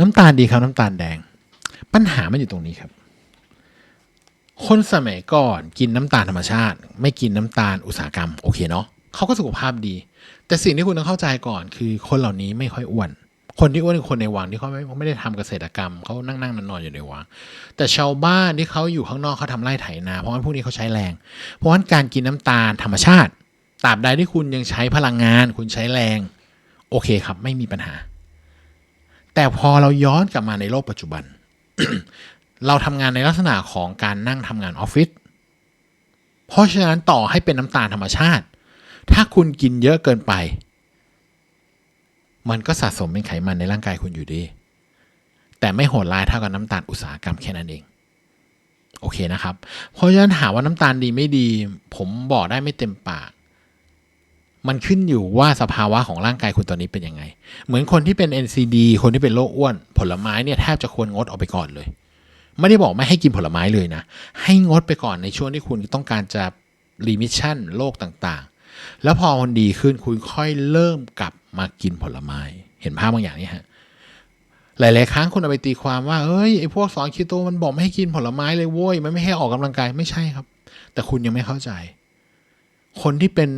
น้ำตาลดีครับน้ำตาลแดง ปัญหามันอยู่ตรงนี้ครับ คนสมัยก่อนกินน้ำตาลธรรมชาติ ไม่กินน้ำตาลอุตสาหกรรมโอเคเนาะเขาก็สุขภาพดี แต่สิ่งที่คุณต้องเข้าใจก่อน คือคนเหล่านี้ไม่ค่อยอ้วน คนที่อ้วนคือคนในวังที่เขาไม่ไม่ได้ทำเกษตรกรรมเขานั่งนั่งนอนนอนอยู่ในวังแต่ชาวบ้านที่เขาอยู่ข้างนอกเขาทำไร่ไถนา เพราะว่าพวกนี้เขาใช้แรง เพราะฉะนั้นการกินน้ำตาลธรรมชาติตราบใดที่คุณยังใช้พลังงาน คุณใช้แรง โอเคครับ ไม่มีปัญหา แต่พอเราย้อนกลับมาในโลกปัจจุบัน เราทำงานในลักษณะของการนั่งทำงานออฟฟิศเพราะฉะนั้นต่อให้เป็นน้ำตาลธรรมชาติ ถ้าคุณกินเยอะเกินไป มันก็สะสมเป็นไขมันในร่างกายคุณอยู่ดี แต่ไม่โหดร้ายเท่ากับน้ำตาลอุตสาหกรรมแค่นั้นเองโอเคนะครับ เพราะฉะนั้นถามว่าน้ำตาลดีไม่ดี ผมบอกได้ไม่เต็มปาก มันขึ้นอยู่ว่าสภาวะของร่างกายคุณตอนนี้เป็นยังไง เหมือนคนที่เป็น NCD คนที่เป็นโรคอ้วน ผลไม้เนี่ยแทบจะควรงดออกไปก่อนเลย ไม่ได้บอกไม่ให้กินผลไม้เลยนะ ให้งดไปก่อนในช่วงที่คุณต้องการจะรีมิชชั่นโรคต่างๆ แล้วพอมันดีขึ้นคุณค่อยเริ่มกลับมากินผลไม้ เห็นภาพบางอย่างนี่ฮะ หลายๆครั้งคุณเอาไปตีความว่า เอ้ยไอ้พวกสอนคีโตมันบอกไม่ให้กินผลไม้เลยโว้ย มันไม่ให้ออกกำลังกาย ไม่ใช่ครับ แต่คุณยังไม่เข้าใจ คนที่เป็น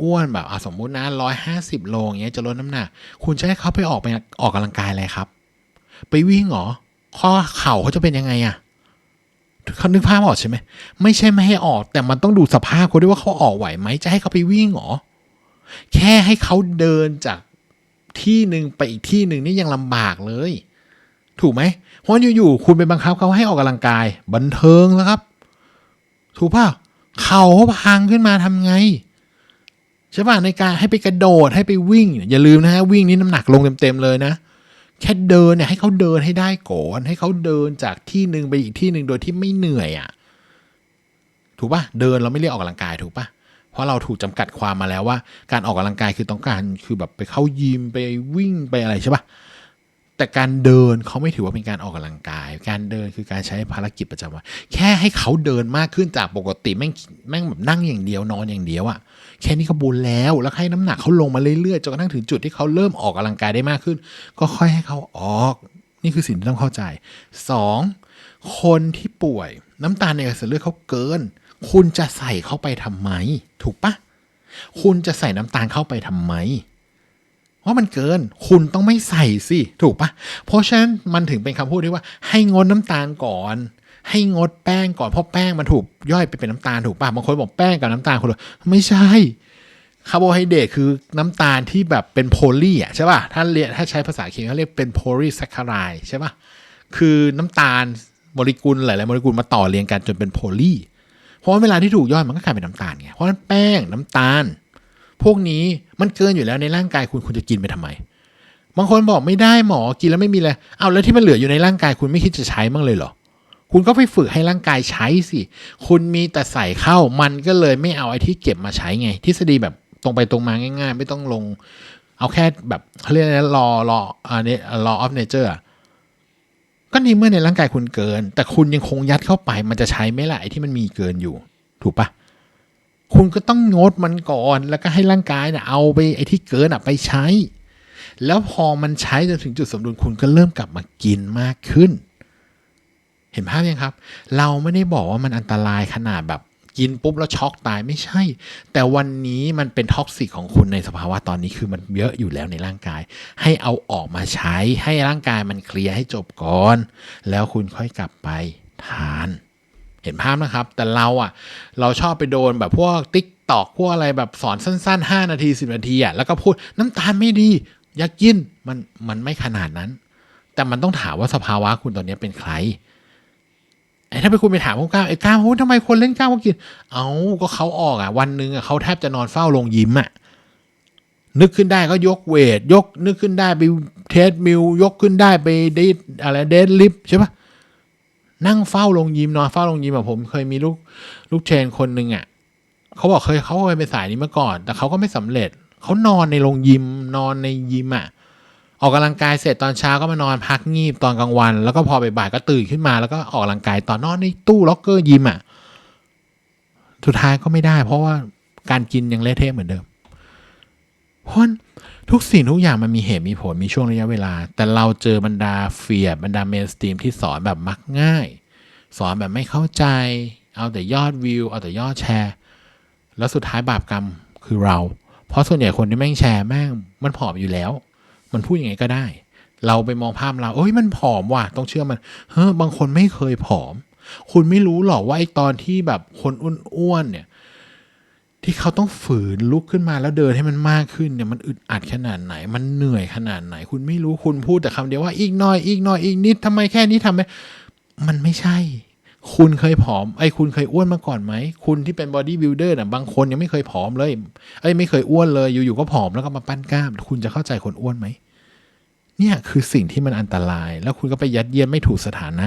อ้วนๆแบบอะสมมุตินะร้อยห้าสิบโลอย่างเงี้ยจะลดน้ำหนัก คุณจะให้เขาไปออกไปออกกำลังกายอะไรครับ ไปวิ่งเหรอ ข้อเข่าเขาจะเป็นยังไงอะเขานึกภาพออกใช่ไหมไม่ใช่ไม่ให้ออก แต่มันต้องดูสภาพเขาด้วยว่าเขาออกไหวไหมจะให้เขาไปวิ่งเหรอ แค่ให้เขาเดินจากที่หนึ่งไปอีกที่หนึ่งนี่ยังลำบากเลย ถูกไหมเพราะอยู่ๆคุณไปบังคับเขาให้ออกกำลังกาย บันเทิงแล้วครับ ถูกป่ะ เขาพังขึ้นมาทำไงใช่ป่ะในการให้ไปกระโดดให้ไปวิ่ง อย่าลืมนะฮะวิ่งนี่น้ำหนักลงเต็มๆเลยนะ แค่เดินเนี่ยให้เขาเดินให้ได้ก่อน ให้เขาเดินจากที่หนึ่งไปอีกที่หนึ่งโดยที่ไม่เหนื่อยอะ่ะถูกป่ะเดินเราไม่เรียกออกกำลังกายถูกป่ะเพราะเราถูกจำกัดความมาแล้วว่า การออกกำลังกายคือต้องการคือแบบไปเข้ายิมไปวิ่งไปอะไรใช่ป่ะ แต่การเดินเขาไม่ถือว่าเป็นการออกกำลังกาย การเดินคือการใช้ภารกิจประจำวันแค่ให้เขาเดินมากขึ้นจากปกติแม่งแม่งแบบนั่งอย่างเดียวนอนอย่างเดียวอะ่ะแค่นี้ก็บุญแล้วแล้วให้น้ำหนักเขาลงมาเรื่อยๆจนกระทั่งถึงจุดที่เขาเริ่มออกกำลังกายได้มากขึ้น ก็ค่อยให้เขาออก นี่คือสิ่งที่ต้องเข้าใจสองคนที่ป่วยน้ำตาลในกระแสเลือดเขาเกิน คุณจะใส่เข้าไปทำไม ถูกปะคุณจะใส่น้ำตาลเข้าไปทำไม ว่ามันเกิน คุณต้องไม่ใส่สิถูกปะเพราะฉะนั้นมันถึงเป็นคำพูดที่ว่า ให้งดน้ำตาลก่อน ให้งดแป้งก่อนเพราะแป้งมันถูกย่อยไปเป็นน้ำตาลถูกปะบางคนบอกแป้งกับน้ำตาลคนละไม่ใช่คาร์โบไฮเดรตคือน้ำตาลที่แบบเป็นโพลีอะใช่ป่ะถ้าเรียนถ้าใช้ภาษาเคมีเขาเรียกเป็นโพลีแซคคารายใช่ป่ะคือน้ำตาลโมเลกุลหลายๆโมเลกุลมาต่อเรียงกันจนเป็นโพลีเพราะว่าเวลาที่ถูกย่อยมันก็กลายเป็นน้ำตาลไงเพราะฉะนั้นแป้งน้ำตาล พวกนี้มันเกินอยู่แล้วในร่างกายคุณคุณจะกินไปทำไม บางคนบอกไม่ได้หมอกินแล้วไม่มีเลยเอาแล้วที่มันเหลืออยู่ในร่างกายคุณไม่คิดจะใช้บ้างเลยเหรอคุณก็ไปฝึกให้ร่างกายใช้สิ คุณมีแต่ใส่เข้ามันก็เลยไม่เอาไอ้ที่เก็บมาใช้ไง ทฤษฎีแบบตรงไปตรงมาง่าย ๆ ไม่ต้องลง เอาแค่แบบเขาเรียกอะไรรอรออันนี้ law of nature อะก็ในเมื่อในร่างกายคุณเกิน แต่คุณยังคงยัดเข้าไป มันจะใช้ไหมล่ะไอ้ที่มันมีเกินอยู่ ถูกปะ คุณก็ต้องงดมันก่อน แล้วก็ให้ร่างกายเนี่ยเอาไปไอ้ที่เกินอะไปใช้ แล้วพอมันใช้จนถึงจุดสมดุลคุณก็เริ่มกลับมากินมากขึ้น เห็นภาพยังครับ เราไม่ได้บอกว่ามันอันตรายขนาดแบบกินปุ๊บแล้วช็อกตายไม่ใช่ แต่วันนี้มันเป็นท็อกซิกของคุณในสภาวะตอนนี้คือมันเยอะอยู่แล้วในร่างกาย ให้เอาออกมาใช้ให้ร่างกายมันเคลียร์ให้จบก่อน แล้วคุณค่อยกลับไปทาน เห็นภาพนะครับ แต่เราอะเราชอบไปโดนแบบพวกติ๊กตอกพวกอะไรแบบสอนสั้น ๆ 5 นาที 10 นาทีอะแล้วก็พูดน้ำตาลไม่ดีอยากกินมันมันไม่ขนาดนั้น แต่มันต้องถามว่าสภาวะคุณตอนนี้เป็นใครไอ้ถ้าไปคุณไปถามพวกก้าวไอ้ก้าวโอ้ทำไมคนเล่นก้าวเขากิน เอาก็เขาออกอะ วันหนึ่งอะเขาแทบจะนอนเฝ้าลงยิ้มอะนึกขึ้นได้ก็ยกเวท ยกนึกขึ้นได้ไปเทสมิลยกขึ้นได้ไปเดทอะไรเดทลิฟใช่ปะ นั่งเฝ้าลงยิมนอนเฝ้าลงยิมแบบผมเคยมีลูกลูกเชนคนหนึ่งอะเขาบอกเคยเขาเคยเป็นสายนี้มาก่อน แต่เขาก็ไม่สำเร็จเขานอนในโรงยิมนอนในยิมอะออกกำลังกายเสร็จตอนเช้าก็มานอนพักงีบตอนกลางวัน แล้วก็พอบ่ายๆก็ตื่นขึ้นมา แล้วก็ออกกำลังกายตอนนอนในตู้ล็อกเกอร์ยิมอะสุดท้ายก็ไม่ได้ เพราะว่าการกินยังเละเทะเหมือนเดิม เพราะทุกสิ่งทุกอย่างมันมีเหตุมีผลมีช่วงระยะเวลา แต่เราเจอบรรดาเฟียบรรดาเมนสตรีมที่สอนแบบมักง่าย สอนแบบไม่เข้าใจ เอาแต่ยอดวิว เอาแต่ยอดแชร์ แล้วสุดท้ายบาปกรรมคือเรา เพราะส่วนใหญ่คนที่แม่งแชร์แม่งมันผอมอยู่แล้ว มันพูดยังไงก็ได้ เราไปมองภาพเราเอ้ยมันผอมว่ะต้องเชื่อมันเฮ้อบางคนไม่เคยผอม คุณไม่รู้หรอกว่าไอตอนที่แบบคนอ้วนๆเนี่ย ที่เขาต้องฝืนลุกขึ้นมาแล้วเดินให้มันมากขึ้นเนี่ยมันอึดอัดขนาดไหน มันเหนื่อยขนาดไหน คุณไม่รู้คุณพูดแต่คำเดียวว่าอีกหน่อยอีกหน่อยอีกนิดทำไมแค่นี้ทำไมมันไม่ใช่ คุณเคยผอมไอ้คุณเคยอ้วนมาก่อนไหม คุณที่เป็นบอดี้บิ l เดอร์น่ะบางคนยังไม่เคยผอมเลยเอ้ไม่เคยอ้วนเลยอยู่ๆก็ผอมแล้วก็มาปั้นกล้าม คุณจะเข้าใจคนอ้วนไหมเนี่ยคือสิ่งที่มันอันตราย แล้วคุณก็ไปยัดเยียดไม่ถูกสถานะ